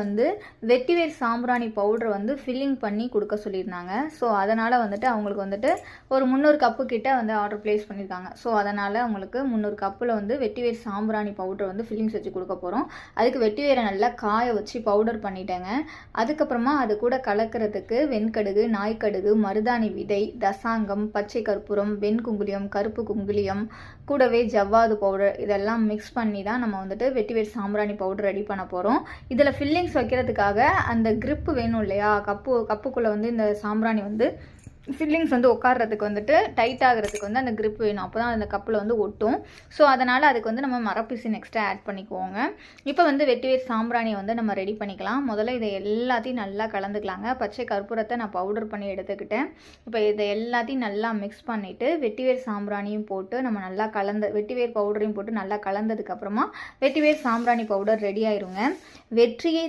வந்து வெட்டிவேர் சாம்பிராணி பவுடர் வந்து ஃபில்லிங் பண்ணி கொடுக்க சொல்லியிருந்தாங்க. ஸோ அதனால் வந்துட்டு அவங்களுக்கு வந்துட்டு ஒரு முந்நூறு கப்பு கிட்ட வந்து ஆர்டர் ப்ளேஸ் பண்ணியிருக்காங்க. ஸோ அதனால் அவங்களுக்கு முந்நூறு கப்பில் வந்து வெட்டிவேர் சாம்பிராணி பவுடர் வந்து ஃபில்லிங்ஸ் வச்சு கொடுக்க போகிறோம் அதுக்கு வெட்டிவேரை நல்லா காய வச்சு பவுடர் பண்ணிட்டேங்க. அதுக்கப்புறமா அது கூட கலக்கிறதுக்கு வெண்கடுகு நாய்க்கடுகு மருதாணி விதை தசாங்கம் பச்சை கற்பூரம் வெண்குங்குலியம் கருப்பு குங்குலியம் கூடவே ஜவ்வாது பவுடர் இதெல்லாம் மிக்ஸ் பண்ணி தான் நம்ம வந்துட்டு வெட்டிவேர் சாம்பிராணி பவுடர் ரெடி பண்ண போகிறோம் இதில் ஃபில்லிங் ஃபில்லிங்ஸ் வைக்கிறதுக்காக அந்த கிரிப்பு வேணும் இல்லையா? கப்பு கப்புக்குள்ளே வந்து இந்த சாம்பிராணி வந்து ஃபில்லிங்ஸ் வந்து உட்கார்றதுக்கு வந்துட்டு டைட் ஆகிறதுக்கு வந்து அந்த கிரிப் வேணும். அப்போ தான் அந்த கப்பில் வந்து ஒட்டும். ஸோ அதனால் அதுக்கு வந்து நம்ம மரப்பீசி நெக்ஸ்ட்டு ஆட் பண்ணிக்குவோங்க. இப்போ வந்து வெட்டிவேர் சாம்பிராணியை வந்து நம்ம ரெடி பண்ணிக்கலாம். முதல்ல இதை எல்லாத்தையும் நல்லா கலந்துக்கலாங்க. பச்சை கற்பூரத்தை நான் பவுடர் பண்ணி எடுத்துக்கிட்டேன். இப்போ இதை எல்லாத்தையும் நல்லா மிக்ஸ் பண்ணிவிட்டு வெட்டிவேர் சாம்பிராணியும் போட்டு நம்ம நல்லா கலந்த வெட்டிவேர் பவுடரையும் போட்டு நல்லா கலந்ததுக்கப்புறமா வெட்டிவேர் சாம்பிராணி பவுடர் ரெடி ஆயிருங்க. வெற்றியை